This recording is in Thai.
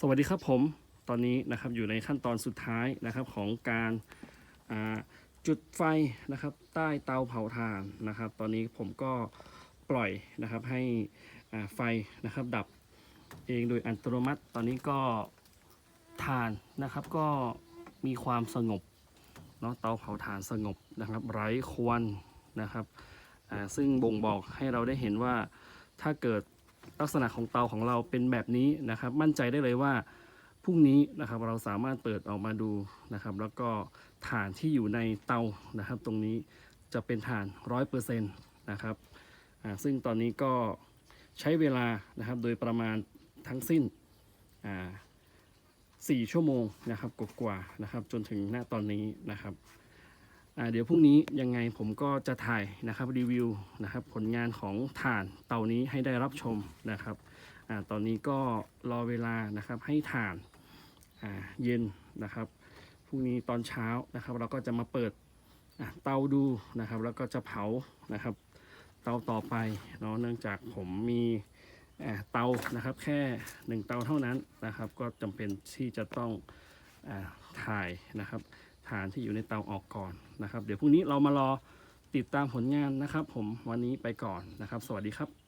สวัสดีครับผมตอนนี้นะครับอยู่ในขั้นตอนสุดท้ายนะครับของการาจุดไฟนะครับใต้เตาเผาถ่านนะครับ ตอนนี้ผมก็ปล่อยนะครับให้ไฟนะครับดับเองโดยอัตโนมัติ ตอนนี้ก็ถ่านนะครับก็มีความสงบเนาะเตาเผาถ่านสงบนะครับ ไร้ควันนะครับซึ่งบ่งบอกให้เราได้เห็นว่าถ้าเกิด ลักษณะของเตาของเราเป็นแบบนี้นะครับ มั่นใจได้เลยว่าพรุ่งนี้นะครับเราสามารถเปิดออกมาดูนะครับ แล้วก็ฐานที่อยู่ในเตานะครับ ตรงนี้จะเป็นฐานร้อยเปอร์เซ็นต์นะครับซึ่งตอนนี้ก็ใช้เวลานะครับโดยประมาณทั้งสิ้นสี่ชั่วโมงนะครับกว่าๆนะครับ จนถึงณตอนนี้นะครับ เดี๋ยวพรุ่งนี้ยังไงผมก็จะถ่ายนะครับรีวิวนะครับผลงานของถ่านเตานี้ให้ได้รับชมนะครับอตอนนี้ก็รอเวลานะครับให้ถ่านเย็นนะครับพรุ่งนี้ตอนเช้านะครับ เราก็จะมาเปิดเตาดูนะครับ แล้วก็จะเผานะครับ เตาต่อไปเนาะเนื่องจากผมมีเตานะครับแค่หนึ่งเตาเท่านั้นนะครับ ก็จำเป็นที่จะต้องอถ่ายนะครับ ฐานที่อยู่ในเตาออกก่อนนะครับ เดี๋ยวพรุ่งนี้เรามารอติดตามผลงานนะครับ ผมวันนี้ไปก่อนนะครับ สวัสดีครับ